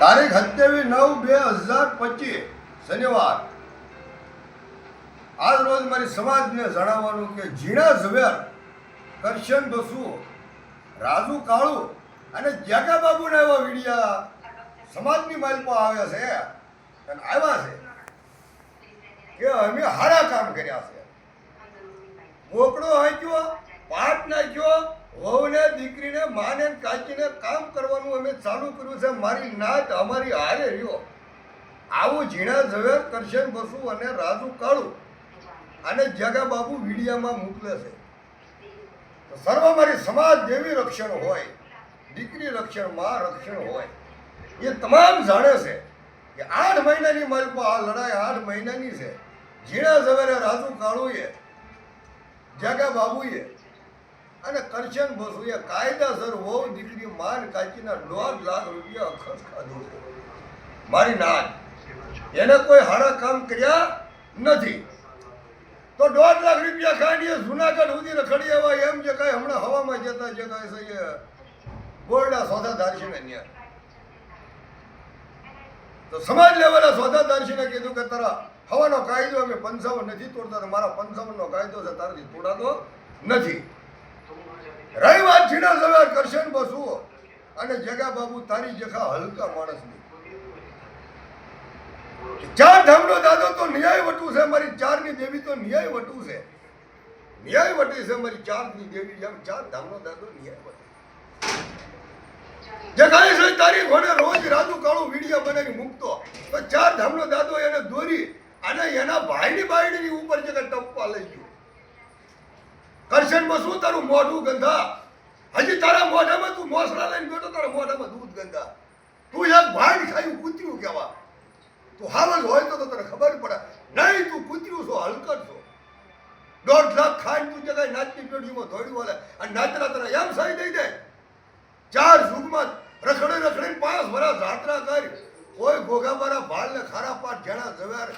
તારીખ સત્યાવીસ નવ બે હજાર પચીસ, શનિવાર. આજ રોજ મારી સમાજને જણાવવાનું કે ઝીણા ઝવેર, કરશન બસુ, રાજુ કાળુ અને જ્યાકા બાબુના એવા વિડિયા સમાજની માલમાં આવ્યા છે અને આવ્યા છે કે અમે હારા કામ કર્યા છે. મોકળો હાંચ્યો પાઠ નાખ્યો વહુને, દીકરીને, માને કાચીને કામ કરવાનું અમે ચાલુ કર્યું છે. મારી નાત અમારી હારે રહ્યો. આવું ઝીણા ઝવેર કરશન બસુ અને રાજુ કાળુ. અને જગા બાબુ વીડિયામાં મોકલે છે. સર્વ મારી સમાજ દેવી રક્ષણ હોય, દીકરી રક્ષણ, માં રક્ષણ હોય. એ તમામ જાણે છે કે આઠ મહિનાની મારી આ લડાઈ આઠ મહિનાની છે. ઝીણા ઝવેરે રાજુ કાળુએ જગા બાબુએ અને કરશન બસુએ કાયદાસર વહુ દીકરી માન કાચીના દોઢ લાખ રૂપિયા ખર્ચ ખાધો છે. મારી નાન એને કોઈ હારા કામ કર્યા નથી. તો દોઢ લાખ રૂપિયા ખાંડીએ જુનાગઢ સુધી રખડી એવા એમ જે કાંઈ હમણાં હવામાં જતા જે કાંઈ છે એ બોર્ડના સોદાદાર છે ને તો સમાજ લેવાના સોદાદાર છે કીધું કે તારા હવાનો કાયદો અમે પંચાવન નથી તોડતા મારા મારા પંચાવનનો કાયદો છે, તારાથી તોડાતો નથી. રહી વાત સવાર ને બસુ અને જગા બાબુ, તારી જખા હલકા માણસની ચાર ધામનો દાદો તો ન્યાય વટું છે, મારી ચારની દેવી તો ન્યાય વટું છે. ન્યાય વટી છે, મારી ચારની દેવી જેમ ચાર ધામનો દાદો ન્યાય વટે. જે કાંઈ છે, તારી ઘોડે રોજ રાજુ કાળો વીડિયો બનાવી મૂકતો. તો ચાર ધામનો દાદો એને દોરી અને એના ભાઈની બાયડીની ઉપર જગા ટપ્પા લઈ ગયો. કરશનમાં શું તારું મોઢું ગંધા? હજી તારા મોઢામાં તું મોસરા લઈને બેઠો તારા મોઢામાં દૂધ ગંધા. તું એક ભાઈ ખાયું કૂતર્યું કેવા? તું હાલ જ હોય તો તને ખબર પડે. નહીં, તું કૂતર્યું છો, હલકટ છો. દોઢ લાખ ખાઈને તું જગાય નાચની પેઢીમાં ધોડ્યું વાલે અને નાચરા તને એમ સહી દઈ દે. ચાર યુગમાં રખડે રખડે પાંચ વરા જાત્રા કરી. કોઈ ગોગાબારા ભાલ ને ખારા પાટ જણા જવ્યા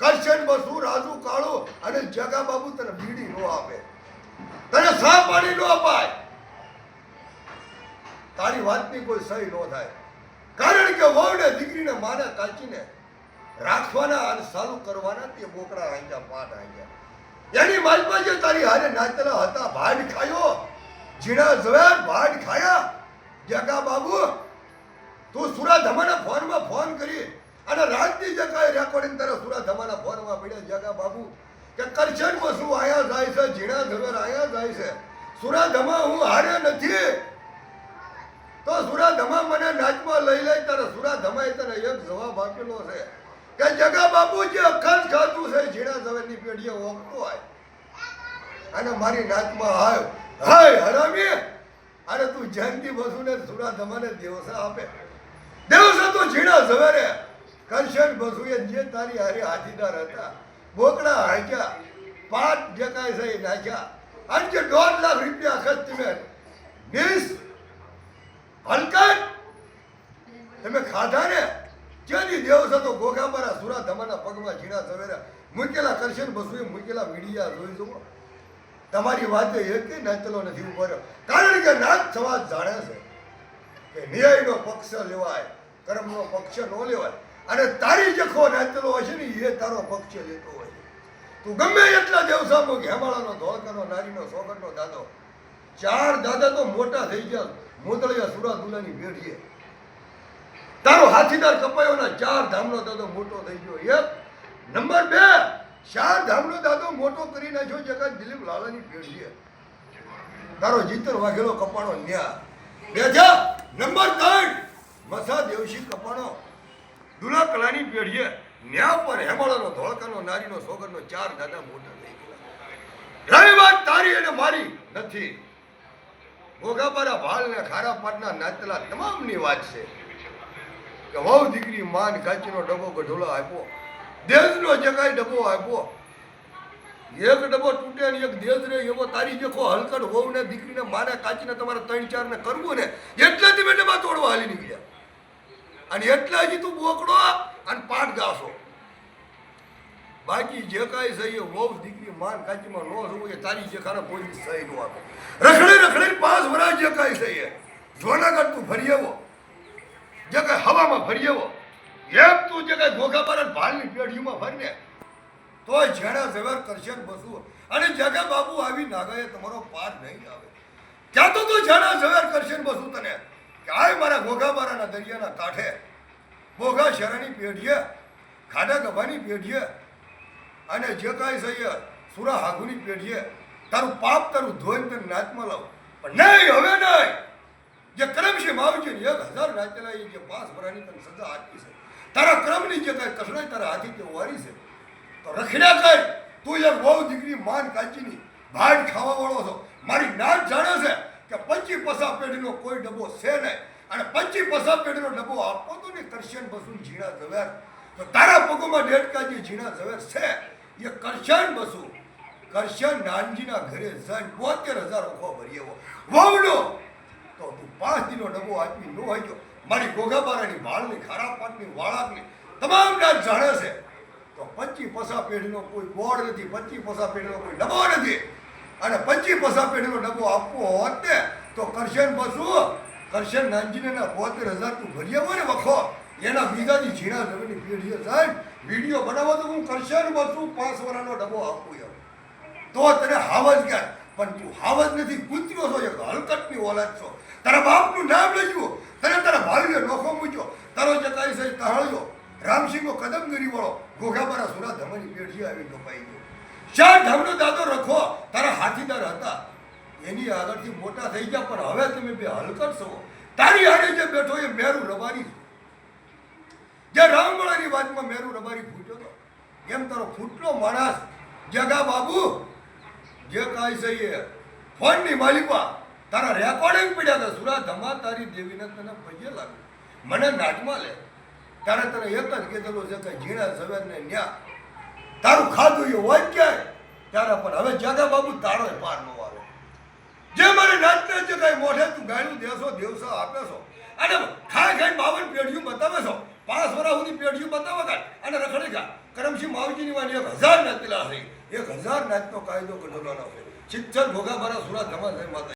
કરશન બસુ, રાજુ કાળો, અને જગા બાબુ તને બીડી નો આપે. તને સા પાણી ન અપાય તારી વાતની કોઈ સહી ન થાય. કારણ કે વહુને દીકરીને માને કાચીને રાખવાના અને સારું કરવાના તે બોકડા આંજા પાટ આંજા એની માલમાં જે તારી હારે નાચેલા હતા, ભાડ ખાયો જીણા ઝવેર, ભાડ ખાયા. જગા બાબુ, તું સુરા ધમાના ફોનમાં ફોન કરી અને રાજની જગાએ રેકોર્ડિંગ તારા સુરા ધમાના ફોનમાં પડ્યા? જગા બાબુ કે કરછન બસુ આયા જાય છે, ઝીણા ઝવેર આયા જાય છે? સુરા ધમા હું હારે નથી. તો સુરા ધમા મને નાચમાં લઈ લઈ તારે સુરા ધમાએ તને એક જવાબ આપેલો છે. કે જગા બાપુ જે અખંડ ખાતું છે, ઝીણા ઝવેરની પેઢીએ ઓગતો હોય. અને મારી નાચમાં હાય હાય, હરામી. અરે તું જયંતિ બસુને સુરા ધમાને દેવસા આપે. દેવસા તો ઝીણા ઝવેરે કરશન બસુએ જે તારી હારે હાથીદાર હતા બોકડા હાંચ્યા પાંચ જે કાંઈ છે એ નાખ્યા. અને જે દોઢ લાખ રૂપિયા ખર્ચ તમે નીસ હલકટ. તમે ખાધા ને? ક્યાંથી દેવસા તો ગોગાબારા સુરા ધમાના પગમાં ઝીણા સવેરા મૂકેલા કરશન બસુએ મૂકેલા મીડિયા જોઈ જુઓ તમારી વાતે એક નાચલો નથી ઊભો રહ્યો. કારણ કે નાચ સમાજ જાણે છે કે ન્યાયનો પક્ષ લેવાય, કર્મનો પક્ષ ન લેવાય. અને તારી જખો નાચલો હશે ને, એ તારો પક્ષ લેતો હોય. તું ગમે એટલા દેવસાનો ઘેમાળાનો ધોળકાનો, નારીનો સોગરનો દાદો. ચાર દાદા તો મોટા થઈ ગયા મોતળિયા સુરા દુલાની પેઢીએ તારો હાથીદાર કપાયોના ચાર ધામનો દાદો મોટો થઈ ગયો. એક, નંબર બે, ચાર ધામનો દાદો મોટો કરી નાખ્યો જગત દિલીપ લાલાની પેઢીએ તારો જીતર વાઘેલો કપાણો ન્યા. બેજા નંબર ત્રણ મસા દેવશી કપાણો. દુલા કલાની પેઢીએ ન્યા પર હેમાળાનો ધોળકાનો નારીનો સોગરનો ચાર દાદા મોટા થઈ ગયા રહી વાત તારી અને મારી નથી. ગોગાબારા ભાલ ને ખારા પાટના નાચલા તમામની વાત છે કે વહુ દીકરી માન કાચીનો ડબ્બો ગઢોલો આપ્યો, દેશનો જગાઈ ડબ્બો આપ્યો, એક ડબ્બો તૂટે ને એક દેશ રે એવો તારી જેખો હલકટ હોવ ને દીકરીને માને કાચીને તમારે ત્રણ ચાર ને કરવું ને એટલે તમે ડબ્બા તોડવા હાલી નીકળ્યા. અને એટલે હજી તું બોકડો અને પાઠ ગાશો. બાકી જે કાંઈ છે એ દીકરી, માન, કાચીમાં નો જોવું એ તારી જે ખાને કોઈ સહી નો આપે. રખડે રખડે પાંચ વર્ષ જે કાંઈ છે એ. જુનાગઢ તું ફરી આવો. જે કાંઈ હવામાં ફરી આવો. એમ તું જે કાંઈ ઘોઘા પર ભાલની પેઢીમાં ફરીને, તોય જેણા ઝવેર કરશે બસુ અને જગા બાબુ આવી નાગાએ તમારો પાર નહીં આવે. ક્યાં તો તું જેણા ઝવેર કરશે બસવું તને. ક્યાંય મારા ઘોઘાબારાના દરિયાના કાંઠે ઘોઘા શરણની પેઢીએ, ખાડા ગભાની પેઢીએ અને જે કાંઈ છે એ સુરા હાગુની પેઢીએ, તારું પાપ, તારું ધોઈને તને નાચમાં લાવ. પણ નહીં, હવે નહીં. જે ક્રમ છે માવજી ને, એક હજાર નાચેલા એ જે પાંચ ભરાની તને સજા આપી છે. તારા ક્રમની જે કાંઈ કસડાય તારા હાથી તે વારી છે. તો રખડ્યા કઈ? તું યાર બહુ દીકરી માન કાચીની ભાડ ખાવા વાળો છો. મારી નાત જાણે છે કે પંચી પસા પેઢીનો કોઈ ડબ્બો છે નહીં. અને પંચી પસા પેઢીનો ડબ્બો આપો કરશન ઝીણા ઝવેર. તો તારા પગોમાં ડેટકા જે ઝીણા ઝવેર છે, એ કરશન બસુ. કરશન નાનજીના ઘરે જઈને બોતેર હજાર ઓખો ભરી એવો વહુનો તો તું પાંચ દિનો ડબ્બો આપી નો હોય મારી ગોગાબારાની વાળની, ખારા પાટની વાળાકની તમામ નાચ જાણે છે. તો પચી પસા પેઢીનો કોઈ બોર્ડ નથી પચી પસા પેઢીનો કોઈ ડબો નથી. અને પચી પસા પેઢીનો ડબ્બો આપવો હોત ને, તો કરશન બસું કરશન નાનજીને એના હજાર તું ભરી આવો ને વખો. એના બીજાની ઝીણા જમીનની પેઢીએ સાહેબ, વીડિયો બનાવો તો હું કરશન બસું પાંચ વર્ષનો ડબ્બો આપું એમ. તો તને હાવજ ગયા. પણ તું હાવજ નથી, કૂતરો છો એક, હલકટની ઓલાદ છો. તારા બાપનું નામ લઈજો તને તારા ભાઈએ નોખો મૂક્યો. તારો ચકાઈ કાંઈ છે તહાળ્યો રામસિંહનો કદમગીરી વાળો. ઘોઘાબારા સુરા ધમની પેઢી આવી કપાઈ ગયો. શા ધમનો દાદો રખો? તારા હાથીદાર હતા. એની આગળથી મોટા થઈ ગયા, પણ હવે તમે બે હલકટ છો તારી આડે જે બેઠો એ મેરુ રબારી જે રામવાળાની વાતમાં મેરુ રબારી ફૂટ્યો હતો એમ તારો ફૂટલો માણસ. જગા બાબુ, જે કાંઈ છે એ, ફોનની માલિકા તારા રેકોર્ડિંગ પડ્યા હતા. સુરા, ધમા, તારી દેવીને તને પૈયે લાગે મને નાટમાં લે. તારે તને એક જ કીધેલું છે કે ઝીણા ઝવેરને ન્યા. તારું ખાધું એ હોય ક્યાંય? ત્યારે પણ હવે જગા બાબુ તારો પાર ન જે મારી નાતને જે કઈ મોઢે તું ગાયનું દેશો, દેવસો આપે છો. અને ખાઈ ખાઈ બાવન પેઢીઓ બતાવે છો. પાંચ વર્ષ સુધી પેઢીઓ બતાવે કાંઈ અને રખડે કા કરમસિંહ માવજીની વાણી એક હજાર નાતલા હશે. એક હજાર નાતનો કાયદો કઢેલો છે. ચિત્તર ભોગા મારા સુરા ધમા થઈ માતા